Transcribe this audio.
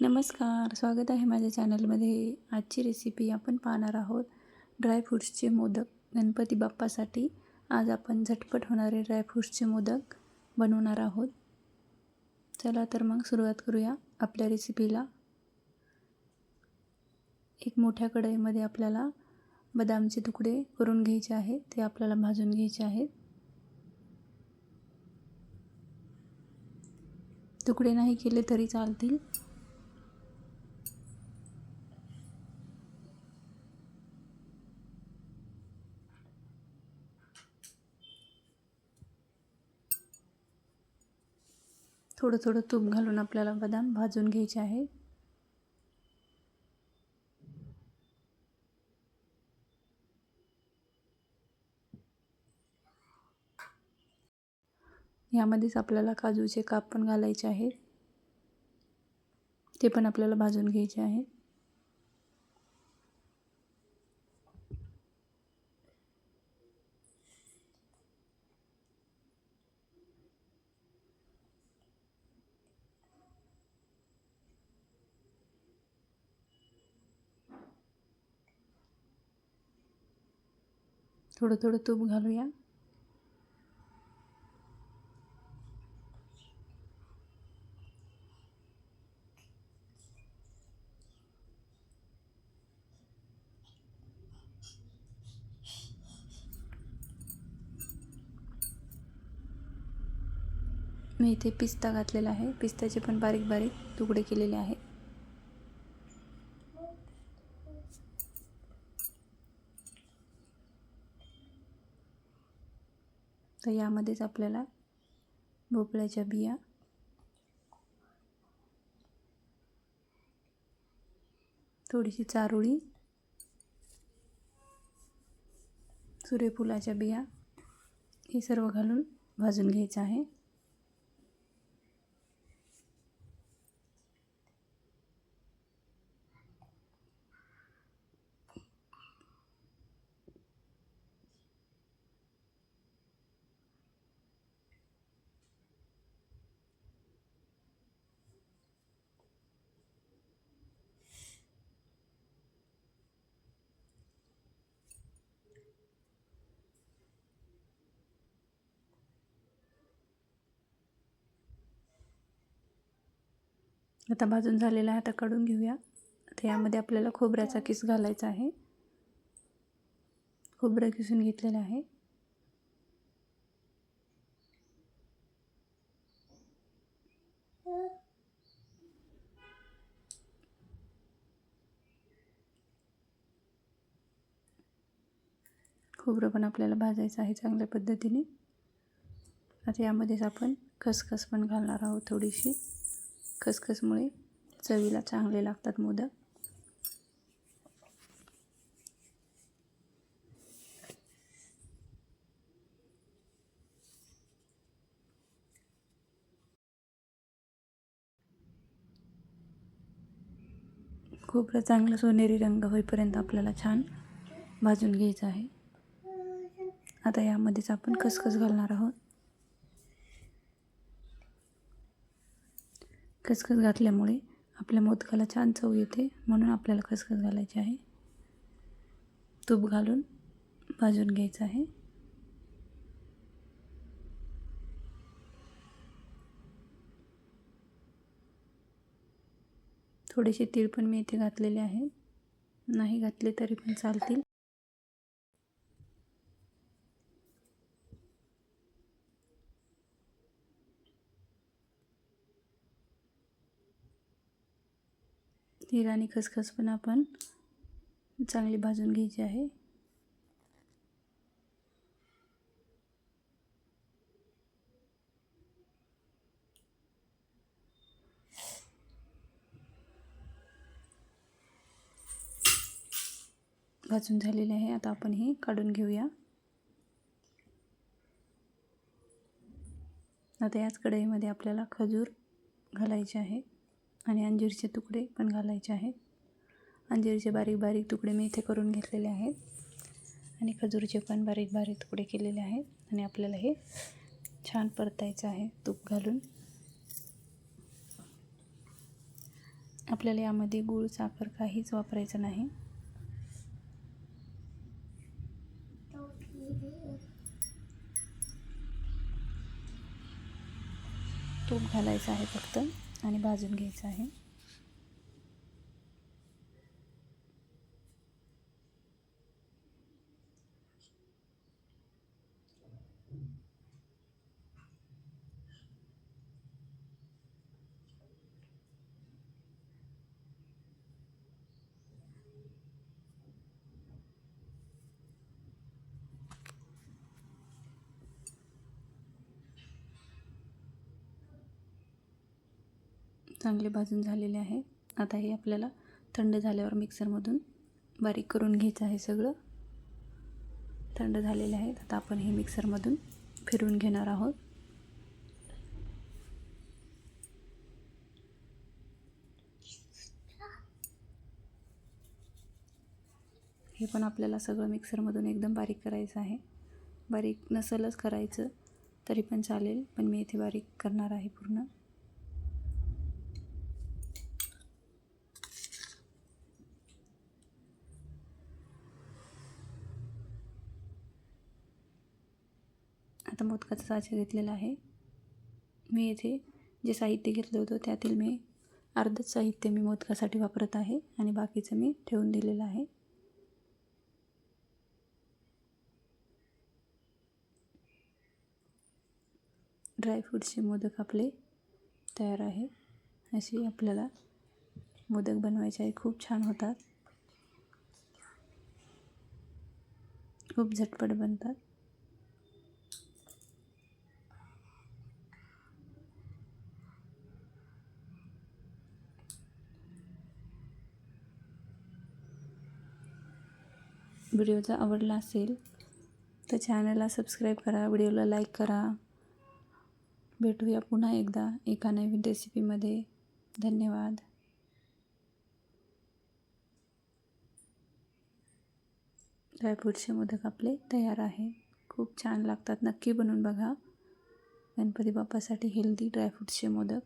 नमस्कार स्वागत आहे माझ्या चॅनलमध्ये. आजची रेसिपी आपण पाहणार आहोत ड्रायफ्रूट्सचे मोदक. गणपती बाप्पासाठी आज आपण झटपट होणारे ड्रायफ्रूट्सचे मोदक बनवणार आहोत. चला तर मग सुरुवात करूया आपल्या रेसिपीला एक मोठ्या कढईमध्ये आपल्याला बदामचे तुकडे करून घ्यायचे आहेत. ते आपल्याला भाजून घ्यायचे आहेत. तुकडे नाही केले तरी चालतील. थोडं थोडं तूप घालून आपल्याला बदाम भाजून घ्यायचे आहे यामध्येच आपल्याला काजूचे काप पण घालायचे आहेत. ते पण आपल्याला भाजून घ्यायचे आहे थोडं थोडं तूप घालूया. मी इथे पिस्ता घातलेला आहे. पिस्त्याचे पण बारीक बारीक तुकडे केलेले आहेत. तर यामध्येच आपल्याला भोपळ्याच्या बिया. थोडीशी चारोळी. सूर्यफुलाच्या बिया. हे सर्व घालून भाजून घ्यायचं आहे. आता भाजून झालेला आहे आता काढून घेऊया. आता यामध्ये आपल्याला खोबऱ्याचा किस घालायचा आहे. खोबरं किसून घेतलेलं आहे. खोबरं पण आपल्याला भाजायचं आहे चांगल्या पद्धतीने. आता यामध्येच आपण खसखस पण घालणार आहोत थोडीशी. खसखसमुळे चवीला चांगले लागतात मोदक. खोबरं चांगलं सोनेरी रंग होईपर्यंत आपल्याला छान भाजून घ्यायचं आहे. आता यामध्येच आपण खसखस घालणार आहोत. खसखस घातल्यामुळे आपल्या मोदकाला छान चव येते म्हणून आपल्याला खसखस घालायची आहे. तूप घालून भाजून घ्यायचं आहे. थोडेसे तीळ पण मी इथे घातलेले आहे. नाही घातले तरी पण चालतील. तीळ आणि खसखस पण आपण चांगली भाजून घ्यायची आहे. भाजून झालेले आहे. आता आपण हे काढून घेऊया. आता याच कढईमध्ये आपल्याला खजूर घालायचे आहे. आणि अंजीरचे तुकडे पण घालायचे आहेत. अंजीरचे बारीक बारीक तुकडे मी इथे करून घेतलेले आहेत. आणि खजूरचे पण बारीक बारीक तुकडे केलेले आहेत. आणि आपल्याला हे छान परतायचं आहे तूप घालून. आपल्याला यामध्ये गूळ साखर काहीच वापरायचं नाही. तूप घालायचं आहे फक्त. आणि भाजून घ्यायचं आहे. चांगले भाजून झालेले आहे. आता हे आपल्याला थंड झाल्यावर मिक्सरमधून बारीक करून घ्यायचं आहे सगळं. थंड झालेले आहेत. आता आपण हे मिक्सरमधून फिरून घेणार आहोत. हे पण आपल्याला सगळं मिक्सरमधून एकदम बारीक करायचं आहे. बारीक नसलच करायचं तरी पण चालेल. पण मी इथे बारीक करणार आहे पूर्ण. आता मोदकाचा साचा घेतलेला आहे. मी येथे जे साहित्य घेतलं होतं त्यातील मी अर्धच साहित्य मी मोदकासाठी वापरत आहे आणि बाकीचं मी ठेवून दिलेलं आहे. ड्रायफ्रूटचे मोदक आपले तयार आहे. अशी आपल्याला मोदक बनवायचे आहे. खूप छान होतात. खूप झटपट बनतात. व्हिडिओ जर आवडला असेल तर चॅनलला सबस्क्राईब करा व्हिडिओला लाईक करा. भेटूया पुन्हा एकदा एका नवीन रेसिपीमध्ये. धन्यवाद. ड्रायफ्रूटचे मोदक आपले तयार आहे खूप छान लागतात. नक्की बनवून बघा. गणपती बाप्पासाठी हेल्दी ड्रायफ्रूटचे मोदक.